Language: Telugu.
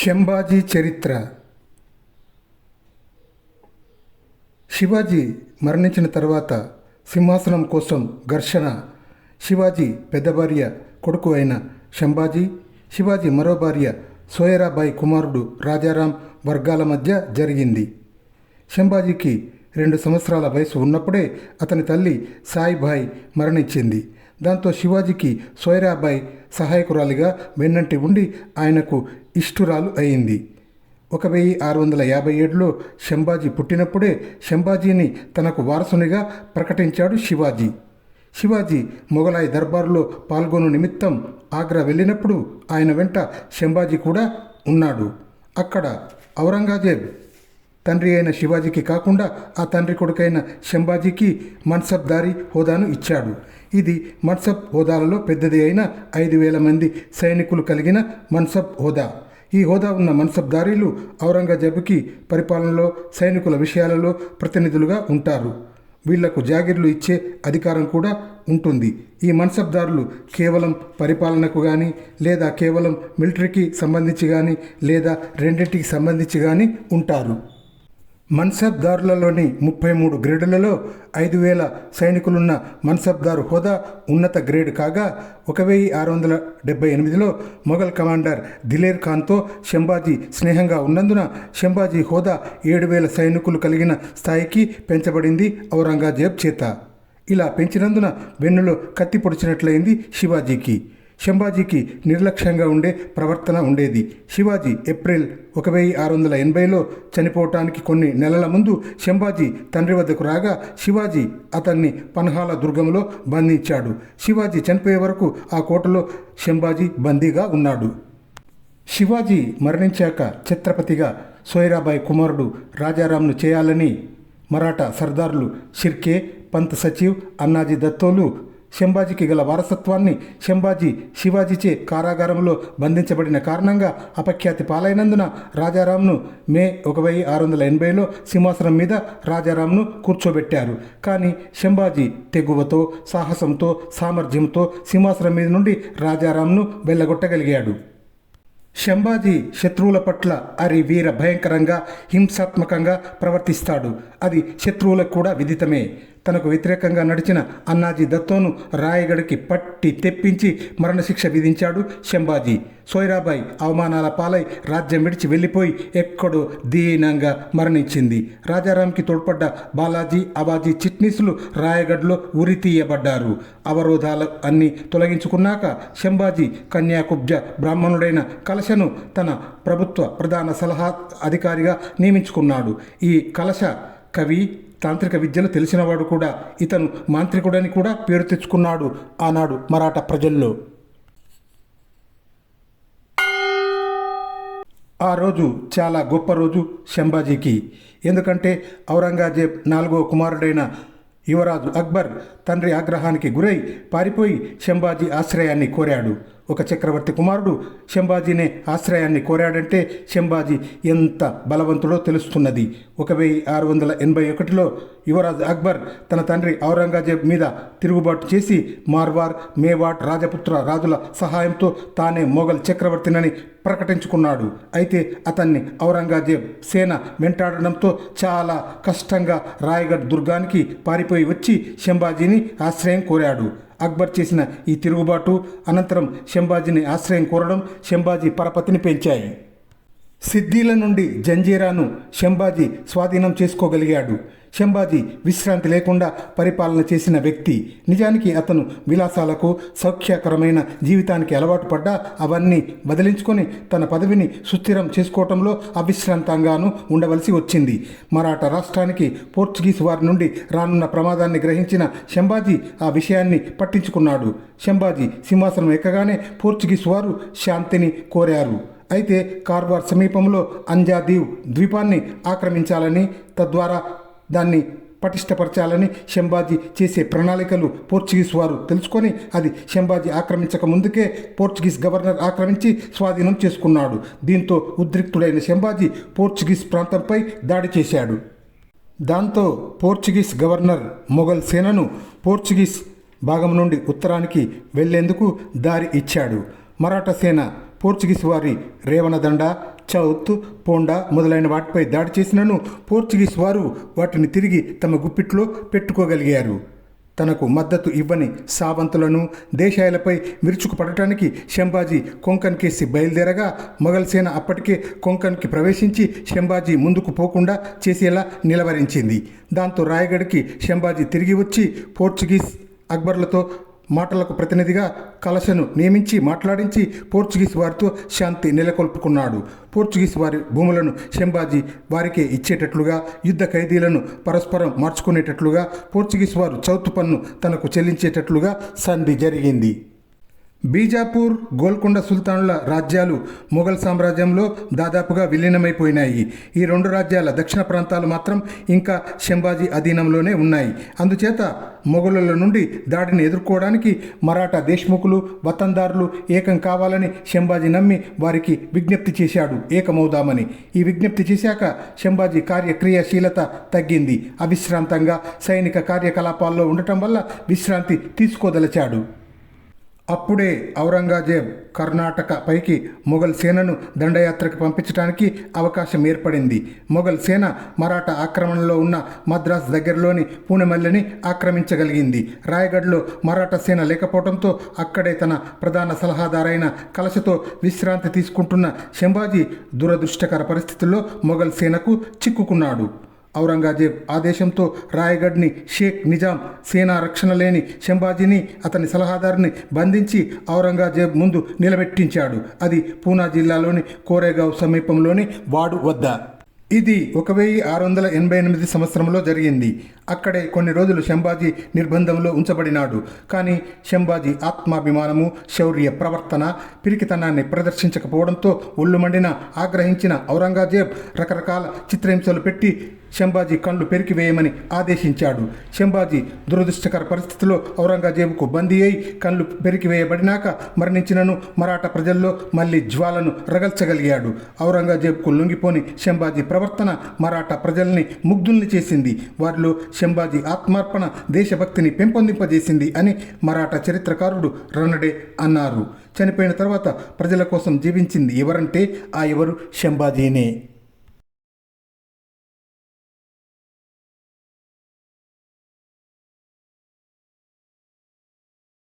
శంభాజీ చరిత్ర. శివాజీ మరణించిన తర్వాత సింహాసనం కోసం ఘర్షణ. శివాజీ పెద్ద భార్య కొడుకు అయిన శంభాజీ శివాజీ మరో భార్య సోయరాబాయి కుమారుడు రాజారాం వర్గాల మధ్య జరిగింది. శంభాజీకి రెండు సంవత్సరాల వయసు ఉన్నప్పుడే అతని తల్లి సాయిబాయి మరణించింది. దాంతో శివాజీకి సోయరాబాయి సహాయకురాలిగా వెన్నంటి ఉండి ఆయనకు ఇష్టురాలు అయింది. ఒక వెయ్యి ఆరు వందల యాభై ఏడులో శంభాజీ పుట్టినప్పుడే శంభాజీని తనకు వారసునిగా ప్రకటించాడు శివాజీ. శివాజీ మొఘలాయి దర్బారులో పాల్గొను నిమిత్తం ఆగ్రా వెళ్ళినప్పుడు ఆయన వెంట శంభాజీ కూడా ఉన్నాడు. అక్కడ ఔరంగజేబ్ తండ్రి అయిన శివాజీకి కాకుండా ఆ తండ్రి కొడుకైన శంభాజీకి మన్సబ్దారి హోదాను ఇచ్చాడు. ఇది మన్సబ్ హోదాలలో పెద్దది అయిన ఐదు వేల మంది సైనికులు కలిగిన మన్సబ్ హోదా. ఈ హోదా ఉన్న మన్సబ్దారీలు ఔరంగజేబుకి పరిపాలనలో సైనికుల విషయాలలో ప్రతినిధులుగా ఉంటారు. వీళ్ళకు జాగిర్లు ఇచ్చే అధికారం కూడా ఉంటుంది. ఈ మన్సబ్దారులు కేవలం పరిపాలనకు కానీ లేదా కేవలం మిలిటరీకి సంబంధించి కానీ లేదా రెండింటికి సంబంధించి కానీ ఉంటారు. మన్సబ్దారులలోని ముప్పై మూడు గ్రేడులలో ఐదు వేల సైనికులున్న మన్సబ్దారు హోదా ఉన్నత గ్రేడ్ కాగా ఒక వెయ్యి ఆరు వందల డెబ్బై ఎనిమిదిలో మొఘల్ కమాండర్ దిలేర్ ఖాన్తో శంభాజీ స్నేహంగా ఉన్నందున శంభాజీ హోదా ఏడు వేల సైనికులు కలిగిన స్థాయికి పెంచబడింది ఔరంగజేబ్ చేత. ఇలా పెంచినందున వెన్నులో కత్తి పొడిచినట్లయింది శివాజీకి. శంభాజీకి నిర్లక్ష్యంగా ఉండే ప్రవర్తన ఉండేది. శివాజీ ఏప్రిల్ ఒక వెయ్యి ఆరు వందల ఎనభైలో చనిపోవటానికి కొన్ని నెలల ముందు శంభాజీ తండ్రి వద్దకు రాగా శివాజీ అతన్ని పన్హాల దుర్గంలో బంధించాడు. శివాజీ చనిపోయే వరకు ఆ కోటలో శంభాజీ బందీగా ఉన్నాడు. శివాజీ మరణించాక ఛత్రపతిగా సోయరాబాయి కుమారుడు రాజారాంను చేయాలని మరాఠా సర్దార్లు షిర్కే పంత్ సచివ్ అన్నాజీ దత్తోలు శంభాజీకి గల వారసత్వాన్ని శంభాజీ శివాజీచే కారాగారంలో బంధించబడిన కారణంగా అపఖ్యాతి పాలైనందున రాజారాంను మే ఒక వెయ్యి ఆరు వందల ఎనభైలో సింహాసనం మీద రాజారాంను కూర్చోబెట్టారు. కానీ శంభాజీ తెగువతో సాహసంతో సామర్థ్యంతో సింహాసనం మీద నుండి రాజారాంను వెళ్ళగొట్టగలిగాడు. శంభాజీ శత్రువుల పట్ల అరి వీర భయంకరంగా హింసాత్మకంగా ప్రవర్తిస్తాడు. అది శత్రువులకు కూడా విదితమే. తనకు వ్యతిరేకంగా నడిచిన అన్నాజీ దత్తోను రాయగడికి పట్టి తెప్పించి మరణశిక్ష విధించాడు శంభాజీ. సోయరాబాయి అవమానాల పాలై రాజ్యం విడిచి వెళ్ళిపోయి ఎక్కడో దీనంగా మరణించింది. రాజారాంకి తోడ్పడ్డ బాలాజీ అబాజీ చిట్నీసులు రాయగఢ్లో ఉరి తీయబడ్డారు. అవరోధాలు అన్ని తొలగించుకున్నాక శంభాజీ కన్యాకుబ్జ బ్రాహ్మణుడైన కలశను తన ప్రభుత్వ ప్రధాన సలహా అధికారిగా నియమించుకున్నాడు. ఈ కలశ కవి తాంత్రిక విద్యలు తెలిసినవాడు కూడా ఇతను మాంత్రికుడని కూడా పేరు తెచ్చుకున్నాడు ఆనాడు మరాఠా ప్రజల్లో. ఆ రోజు చాలా గొప్ప రోజు శంభాజీకి. ఎందుకంటే ఔరంగజేబ్ నాలుగో కుమారుడైన యువరాజు అక్బర్ తండ్రి ఆగ్రహానికి గురై పారిపోయి శంభాజీ ఆశ్రయాన్ని కోరాడు. ఒక చక్రవర్తి కుమారుడు శంభాజీనే ఆశ్రయాన్ని కోరాడంటే శంభాజీ ఎంత బలవంతుడో తెలుస్తున్నది. ఒక వెయ్యి ఆరు వందల ఎనభై ఒకటిలో యువరాజ్ అక్బర్ తన తండ్రి ఔరంగజేబ్ మీద తిరుగుబాటు చేసి మార్వార్ మేవాట్ రాజపుత్ర రాజుల సహాయంతో తానే మొఘల్ చక్రవర్తినని ప్రకటించుకున్నాడు. అయితే అతన్ని ఔరంగజేబ్ సేన వెంటాడడంతో చాలా కష్టంగా రాయగఢ్ దుర్గానికి పారిపోయి వచ్చి శంభాజీని ఆశ్రయం కోరాడు. అక్బర్ చేసిన ఈ తిరుగుబాటు అనంతరం శంభాజీని ఆశ్రయం కోరడం శంభాజీ పరపతిని పెంచాయి. సిద్ధీల నుండి జంజీరాను శంభాజీ స్వాధీనం చేసుకోగలిగాడు. శంభాజీ విశ్రాంతి లేకుండా పరిపాలన చేసిన వ్యక్తి. నిజానికి అతను విలాసాలకు సౌఖ్యకరమైన జీవితానికి అలవాటు పడ్డా అవన్నీ బదిలించుకొని తన పదవిని సుస్థిరం చేసుకోవటంలో అవిశ్రాంతంగాను ఉండవలసి వచ్చింది. మరాఠా రాష్ట్రానికి పోర్చుగీస్ వారి నుండి రానున్న ప్రమాదాన్ని గ్రహించిన శంభాజీ ఆ విషయాన్ని పట్టించుకున్నాడు. శంభాజీ సింహాసనం ఎక్కగానే పోర్చుగీస్ వారు శాంతిని కోరారు. అయితే కార్వార్ సమీపంలో అంజాదీవ్ ద్వీపాన్ని ఆక్రమించాలని తద్వారా దాన్ని పటిష్టపరచాలని శంభాజీ చేసే ప్రణాళికలు పోర్చుగీస్ వారు తెలుసుకొని అది శంభాజీ ఆక్రమించక ముందుకే పోర్చుగీస్ గవర్నర్ ఆక్రమించి స్వాధీనం చేసుకున్నాడు. దీంతో ఉద్రిక్తుడైన శంభాజీ పోర్చుగీస్ ప్రాంతంపై దాడి చేశాడు. దాంతో పోర్చుగీస్ గవర్నర్ మొఘల్ సేనను పోర్చుగీస్ భాగం నుండి ఉత్తరానికి వెళ్ళేందుకు దారి ఇచ్చాడు. మరాఠా సేన పోర్చుగీస్ వారి రేవణదండ చౌత్ పోండా మొదలైన వాటిపై దాడి చేసినను పోర్చుగీస్ వారు వాటిని తిరిగి తమ గుప్పిట్లో పెట్టుకోగలిగారు. తనకు మద్దతు ఇవ్వని సావంతులను దేశాయలపై విరుచుకుపడటానికి శంభాజీ కొంకన్ కేసి బయలుదేరగా మొఘల్ సేన అప్పటికే కొంకన్కి ప్రవేశించి శంభాజీ ముందుకు పోకుండా చేసేలా నిలవరించింది. దాంతో రాయగఢ్కి శంభాజీ తిరిగి వచ్చి పోర్చుగీస్ అక్బర్లతో మాటలకు ప్రతినిధిగా కలశను నియమించి మాట్లాడించి పోర్చుగీస్ వారితో శాంతి నెలకొల్పుకున్నాడు. పోర్చుగీస్ వారి భూములను శంబాజీ వారికే ఇచ్చేటట్లుగా యుద్ధ ఖైదీలను పరస్పరం మార్చుకునేటట్లుగా పోర్చుగీస్ వారు చౌతు పన్ను తనకు చెల్లించేటట్లుగా సంధి జరిగింది. బీజాపూర్ గోల్కొండ సుల్తానుల రాజ్యాలు మొఘల్ సామ్రాజ్యంలో దాదాపుగా విలీనమైపోయినాయి. ఈ రెండు రాజ్యాల దక్షిణ ప్రాంతాలు మాత్రం ఇంకా శంభాజీ అధీనంలోనే ఉన్నాయి. అందుచేత మొఘలుల నుండి దాడిని ఎదుర్కోవడానికి మరాఠా దేశ్ముఖులు వతందారులు ఏకం కావాలని శంభాజీ నమ్మి వారికి విజ్ఞప్తి చేశాడు. ఏకమవుదామని. ఈ విజ్ఞప్తి చేశాక శంభాజీ కార్యక్రియాశీలత తగ్గింది. అవిశ్రాంతంగా సైనిక కార్యకలాపాల్లో ఉండటం వల్ల విశ్రాంతి తీసుకోదలచాడు. అప్పుడే ఔరంగజేబ్ కర్ణాటక పైకి మొఘల్ సేనను దండయాత్రకు పంపించడానికి అవకాశం ఏర్పడింది. మొఘల్ సేన మరాఠా ఆక్రమణలో ఉన్న మద్రాస్ దగ్గరలోని పూణెమల్లిని ఆక్రమించగలిగింది. రాయగఢ్లో మరాఠా సేన లేకపోవడంతో అక్కడే తన ప్రధాన సలహాదారైన కలశతో విశ్రాంతి తీసుకుంటున్న శంభాజీ దురదృష్టకర పరిస్థితుల్లో మొఘల్ సేనకు చిక్కుకున్నాడు. ఔరంగజేబ్ ఆదేశంతో రాయగఢ్ని షేక్ నిజాం సేనా రక్షణ లేని శంభాజీని అతని సలహాదారుని బంధించి ఔరంగజేబ్ ముందు నిలబెట్టించాడు. అది పూనా జిల్లాలోని కోరేగావ్ సమీపంలోని వాడు వద్ద. ఇది ఒక వెయ్యి ఆరు వందల ఎనభై ఎనిమిది సంవత్సరంలో జరిగింది. అక్కడే కొన్ని రోజులు శంభాజీ నిర్బంధంలో ఉంచబడినాడు. కానీ శంభాజీ ఆత్మాభిమానము శౌర్య ప్రవర్తన పిరికితనాన్ని ప్రదర్శించకపోవడంతో ఒళ్ళు మండిన ఆగ్రహించిన ఔరంగజేబ్ రకరకాల చిత్రహింసలు పెట్టి శంభాజీ కళ్ళు పెరికివేయమని ఆదేశించాడు. శంభాజీ దురదృష్టకర పరిస్థితిలో ఔరంగజేబుకు బందీ అయి కళ్ళు పెరికివేయబడినాక మరణించినను మరాఠా ప్రజల్లో మళ్ళీ జ్వాలను రగల్చగలిగాడు. ఔరంగజేబుకు లొంగిపోని శంభాజీ ప్రవర్తన మరాఠా ప్రజల్ని ముగ్ధుల్ని చేసింది. వారిలో శంభాజీ ఆత్మార్పణ దేశభక్తిని పెంపొందింపజేసింది అని మరాఠా చరిత్రకారుడు రనడే అన్నారు. చనిపోయిన తర్వాత ప్రజల కోసం జీవించింది ఎవరంటే ఆ ఎవరు శంభాజీనే.